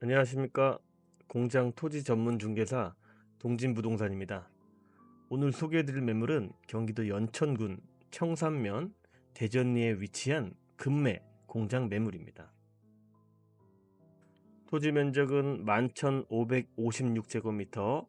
안녕하십니까. 공장 토지 전문 중개사 동진부동산입니다. 오늘 소개해드릴 매물은 경기도 연천군 청산면 대전리에 위치한 금매 공장 매물입니다. 토지 면적은 11,556제곱미터